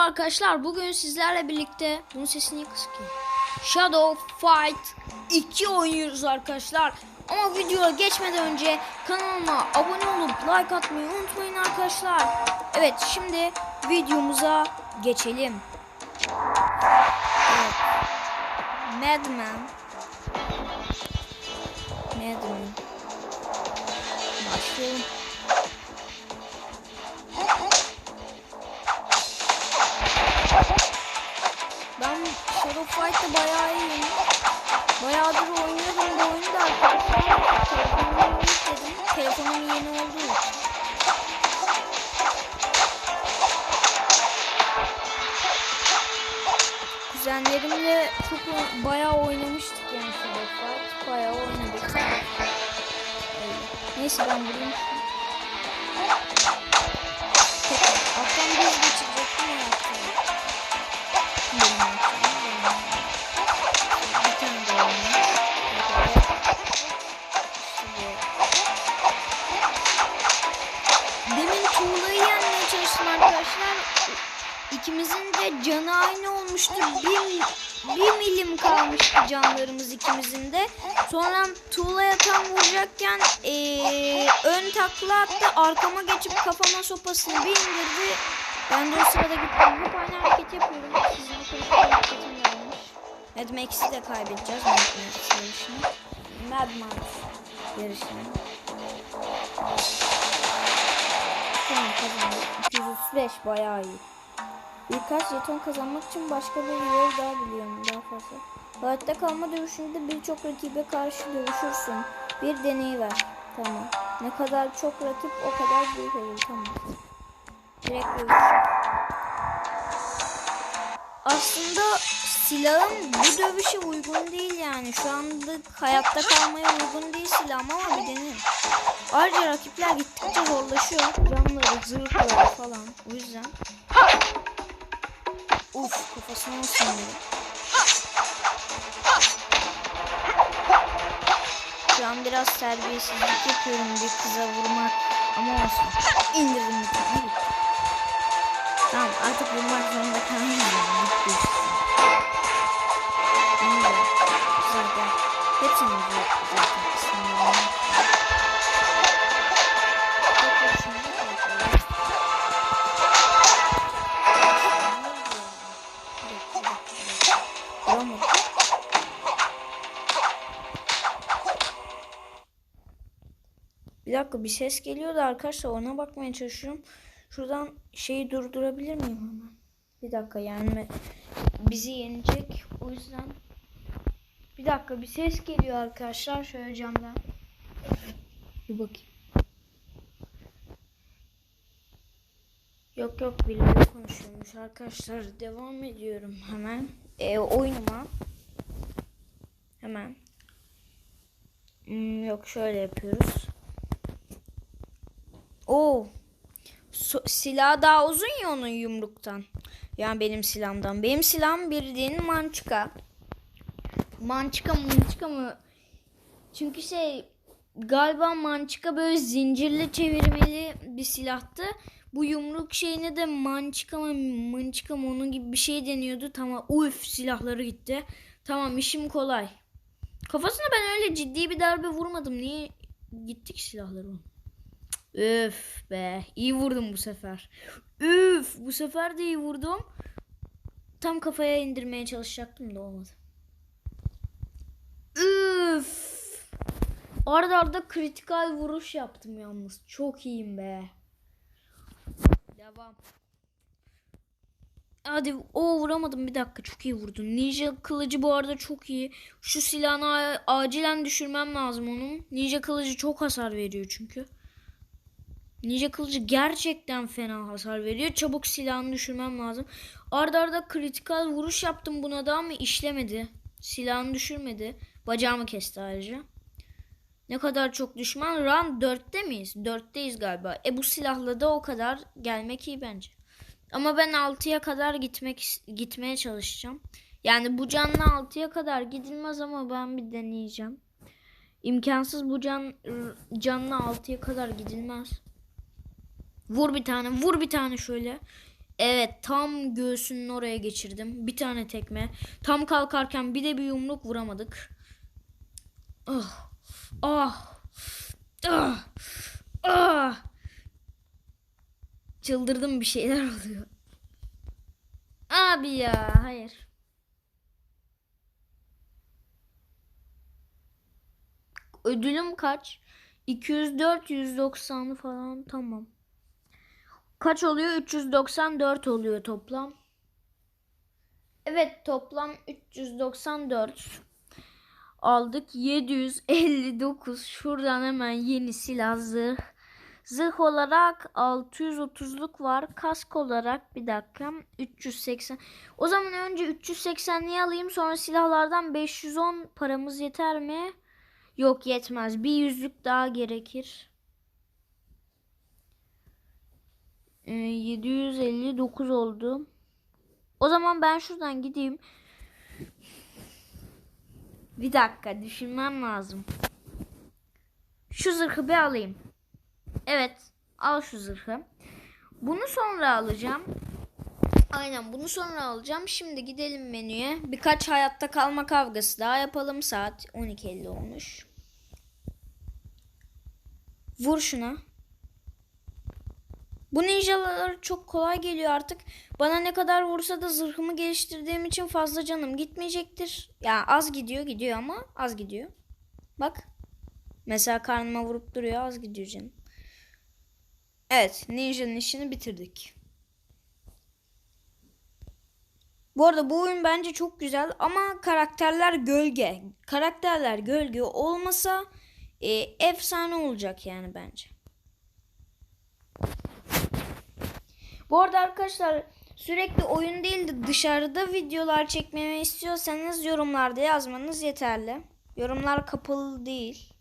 Merhaba arkadaşlar. Bugün sizlerle birlikte bunun sesini kısayım. Shadow Fight 2 oynuyoruz arkadaşlar. Ama videoya geçmeden önce kanalıma abone olup like atmayı unutmayın arkadaşlar. Evet şimdi videomuza geçelim. Evet. Madman. Madman. Başlayalım. Fight'ta bayağı iyiyim. Bayağıdır oynuyorum bu oyunu da arkadaşlar. Telefonumu yükledim. Telefonum yeni olduğu için. Kuzenlerimle çok bayağı oynamıştık yani Shadow Fight. Bayağı oynadık. Neyse ben bulayım. Alttan bir geçecektim ya. İkimizin de canı aynı olmuştu. Bir, bir milim kalmıştı canlarımız ikimizin de. Sonra tuğlaya tam vuracakken eee, ön takla attı. Arkama geçip kafama sopasını bir indirdi. Ben de o sırada gittim. Hep aynı hareket yapıyorum. Sizin bu konuşma hareketim varmış. Mad Max'i de kaybedeceğiz. Mad Max yarışını. Mad Max yarışını. Tamam kazandık. 235 bayağı iyi. Birkaç jeton kazanmak için başka bir yol daha biliyorum daha fazla. Hayatta kalma dövüşünde birçok rakibe karşı dövüşürsün. Bir deney ver. Tamam. Ne kadar çok rakip o kadar büyük olur. Tamam. Direkt dövüş. Aslında silahım bu dövüşe uygun değil yani. Şu anda hayatta kalmaya uygun değil silahım ama bir deneyin. Ayrıca rakipler gittikçe zorlaşıyor. Canları, zırhları falan. O yüzden. Uf kafasına olsun dedi. Şu an biraz terbiyesizlik yapıyorum bir kıza vurmak ama olsun. İndirdim bir tane. Tamam artık vurmak zorunda kalmıyorum. Bir dakika bir ses geliyor da arkadaşlar ona bakmaya çalışıyorum. Şuradan şeyi durdurabilir miyim hemen? Bir dakika yani bizi yenecek. O yüzden bir dakika bir ses geliyor arkadaşlar şöyle camdan. Bir bakayım. Yok yok birileri konuşuyormuş arkadaşlar. Devam ediyorum hemen. E, oyunuma. Hemen. Hmm, yok şöyle yapıyoruz. Oo. So- silah daha uzun ya onun yumruktan. Yani benim silahımdan. Benim silahım bildiğin mançika. Mançika mançika mı? Çünkü şey galiba mançika böyle zincirli çevirmeli bir silahtı. Bu yumruk şeyine de mançika mı mançika mı onun gibi bir şey deniyordu. Tamam uf silahları gitti. Tamam işim kolay. Kafasına ben öyle ciddi bir darbe vurmadım. Niye gittik silahları onun? Üf be. iyi vurdum bu sefer. Üf bu sefer de iyi vurdum. Tam kafaya indirmeye çalışacaktım da olmadı. Üf. Arda arda kritikal vuruş yaptım yalnız. Çok iyiyim be. Devam. Hadi o vuramadım bir dakika çok iyi vurdun. Ninja kılıcı bu arada çok iyi. Şu silahını acilen düşürmem lazım onun. Ninja kılıcı çok hasar veriyor çünkü. Ninja kılıcı gerçekten fena hasar veriyor. Çabuk silahını düşürmem lazım. Arda arda kritikal vuruş yaptım buna da ama işlemedi. Silahını düşürmedi. Bacağımı kesti ayrıca. Ne kadar çok düşman. Round 4'te miyiz? 4'teyiz galiba. E bu silahla da o kadar gelmek iyi bence. Ama ben 6'ya kadar gitmek gitmeye çalışacağım. Yani bu canla 6'ya kadar gidilmez ama ben bir deneyeceğim. İmkansız bu can canla 6'ya kadar gidilmez. Vur bir tane, vur bir tane şöyle. Evet tam göğsünün oraya geçirdim. Bir tane tekme. Tam kalkarken bir de bir yumruk vuramadık. Ah. Ah. Ah. Ah. Çıldırdım bir şeyler oluyor. Abi ya hayır. Ödülüm kaç? 204 190 falan tamam. Kaç oluyor? 394 oluyor toplam. Evet toplam 394 aldık. 759 şuradan hemen yeni silah zırh. Zırh olarak 630'luk var. Kask olarak bir dakika 380. O zaman önce 380'liği alayım sonra silahlardan 510 paramız yeter mi? Yok yetmez. Bir yüzlük daha gerekir. Ee, 759 oldu. O zaman ben şuradan gideyim. Bir dakika düşünmem lazım. Şu zırhı bir alayım. Evet. Al şu zırhı. Bunu sonra alacağım. Aynen bunu sonra alacağım. Şimdi gidelim menüye. Birkaç hayatta kalma kavgası daha yapalım. Saat 12.50 olmuş. Vur şuna. Bu ninjalar çok kolay geliyor artık. Bana ne kadar vursa da zırhımı geliştirdiğim için fazla canım gitmeyecektir. Ya az gidiyor gidiyor ama az gidiyor. Bak. Mesela karnıma vurup duruyor az gidiyor canım. Evet ninjanın işini bitirdik. Bu arada bu oyun bence çok güzel ama karakterler gölge. Karakterler gölge olmasa e, efsane olacak yani bence. Bu arada arkadaşlar sürekli oyun değil de dışarıda videolar çekmemi istiyorsanız yorumlarda yazmanız yeterli. Yorumlar kapalı değil.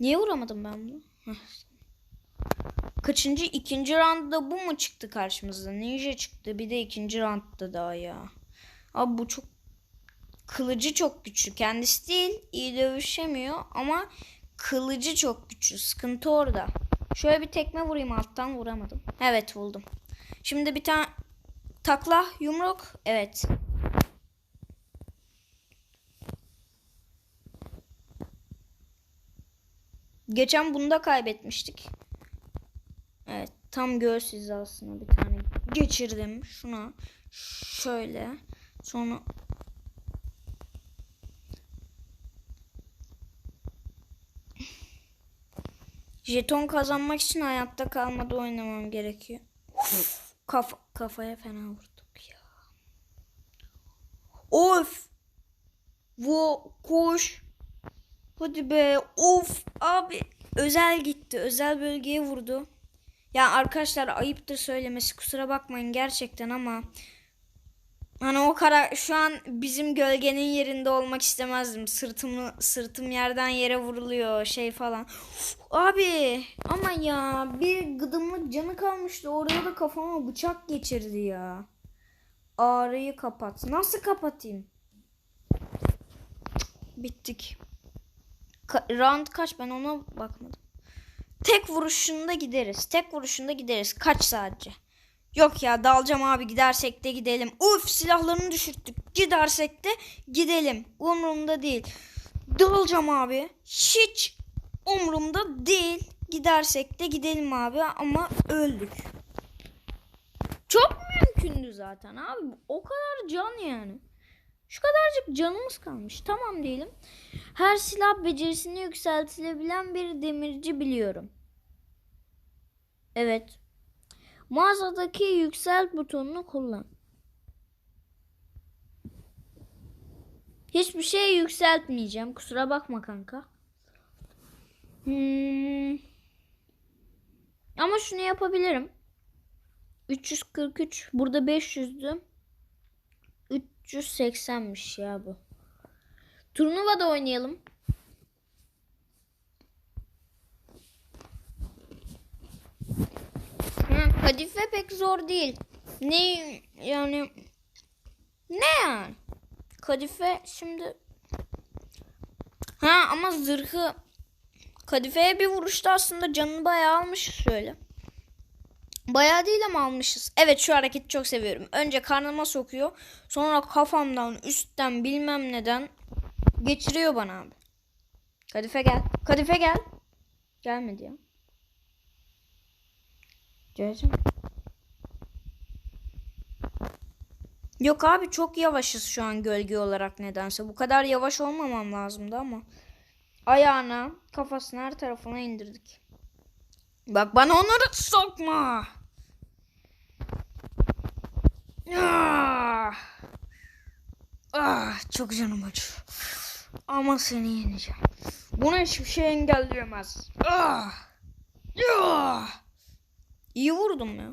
Niye vuramadım ben bunu? Kaçıncı? ikinci roundda bu mu çıktı karşımıza? Ninja çıktı. Bir de ikinci roundda daha ya. Abi bu çok kılıcı çok güçlü. Kendisi değil. iyi dövüşemiyor ama kılıcı çok güçlü. Sıkıntı orada. Şöyle bir tekme vurayım alttan vuramadım. Evet buldum. Şimdi bir tane takla yumruk. Evet. Geçen bunda kaybetmiştik. Evet tam göğüs hizasına bir tane geçirdim. Şuna şöyle sonra Jeton kazanmak için hayatta kalmada oynamam gerekiyor. Kafa, kafaya fena vurduk ya. Of. Vo koş. Hadi be. Of abi. Özel gitti. Özel bölgeye vurdu. Ya arkadaşlar ayıptır söylemesi kusura bakmayın gerçekten ama hani o kara şu an bizim gölgenin yerinde olmak istemezdim. Sırtımı sırtım yerden yere vuruluyor şey falan. Abi ama ya bir gıdımlık canı kalmıştı. Orada da kafama bıçak geçirdi ya. Ağrıyı kapat. Nasıl kapatayım? Bittik. Ka- round kaç ben ona bakmadım. Tek vuruşunda gideriz. Tek vuruşunda gideriz. Kaç sadece. Yok ya dalacağım abi gidersek de gidelim. Uf silahlarını düşürttük. Gidersek de gidelim. Umurumda değil. Dalacağım abi. Hiç umurumda değil. Gidersek de gidelim abi ama öldük. Çok mümkündü zaten abi. O kadar can yani. Şu kadarcık canımız kalmış. Tamam diyelim. Her silah becerisini yükseltilebilen bir demirci biliyorum. Evet. Mağazadaki yükselt butonunu kullan. Hiçbir şey yükseltmeyeceğim. Kusura bakma kanka. Hmm. Ama şunu yapabilirim. 343. Burada 500'dü. 380'miş ya bu. Turnuvada oynayalım. Hı, kadife pek zor değil. Ne yani ne yani? Kadife şimdi Ha ama zırhı Kadife'ye bir vuruşta aslında canını bayağı almış şöyle. Bayağı değil ama almışız. Evet şu hareketi çok seviyorum. Önce karnıma sokuyor. Sonra kafamdan, üstten bilmem neden geçiriyor bana abi. Kadife gel. Kadife gel. Gelmedi ya. Geleceğim. Yok abi çok yavaşız şu an gölge olarak nedense. Bu kadar yavaş olmamam lazımdı ama. Ayağına, kafasına her tarafına indirdik. Bak bana onları sokma. Ah. Ah, çok canım acıyor. Ama seni yeneceğim. Bunu hiçbir şey engelleyemez. Ah. Ah. İyi vurdum ya.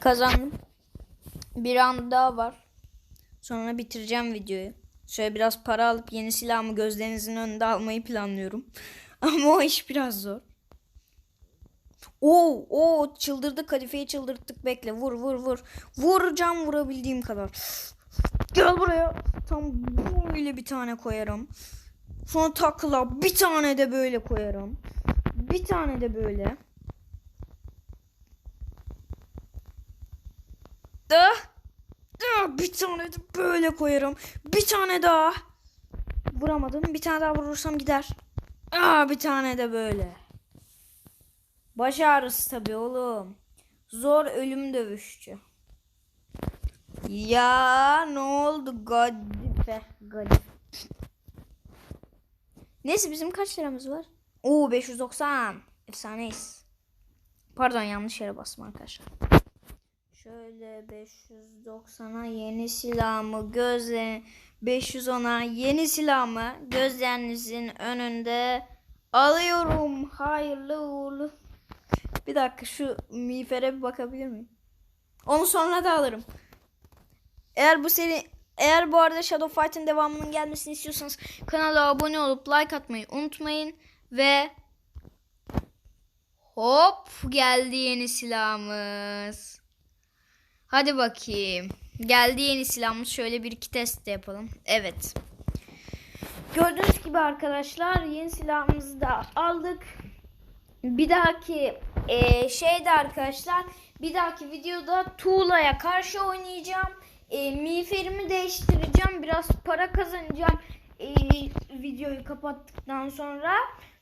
Kazandım. Bir an daha var. Sonra bitireceğim videoyu. Şöyle biraz para alıp yeni silahımı gözlerinizin önünde almayı planlıyorum. Ama o iş biraz zor. Oo, oo çıldırdık kadifeyi çıldırttık bekle vur vur vur. Vuracağım vurabildiğim kadar. Gel buraya. Tam böyle bir tane koyarım. Sonra takla bir tane de böyle koyarım. Bir tane de böyle. Da. Da bir tane de böyle koyarım. Bir tane daha. Vuramadım. Bir tane daha vurursam gider. Aa bir tane de böyle. Baş ağrısı tabii oğlum. Zor ölüm dövüşçü. Ya ne oldu Gadife Gadife. Neyse bizim kaç liramız var? Oo 590. Efsaneyiz. Pardon yanlış yere bastım arkadaşlar. Şöyle 590'a yeni silahımı gözle 510'a yeni silahımı gözlerinizin önünde alıyorum. Hayırlı uğurlu. Bir dakika şu miğfere bir bakabilir miyim? Onu sonra da alırım. Eğer bu seri eğer bu arada Shadow Fight'in devamının gelmesini istiyorsanız kanala abone olup like atmayı unutmayın ve hop geldi yeni silahımız. Hadi bakayım. Geldi yeni silahımız. Şöyle bir iki test de yapalım. Evet. Gördüğünüz gibi arkadaşlar yeni silahımızı da aldık. Bir dahaki e, şeyde arkadaşlar bir dahaki videoda Tuğla'ya karşı oynayacağım. E, miğferimi değiştireceğim. Biraz para kazanacağım. E, videoyu kapattıktan sonra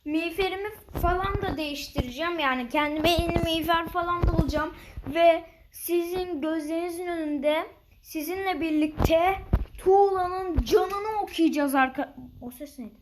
miğferimi falan da değiştireceğim. Yani kendime yeni miğfer falan da bulacağım. Ve sizin gözlerinizin önünde sizinle birlikte Tuğla'nın canını okuyacağız arka... O ses neydi?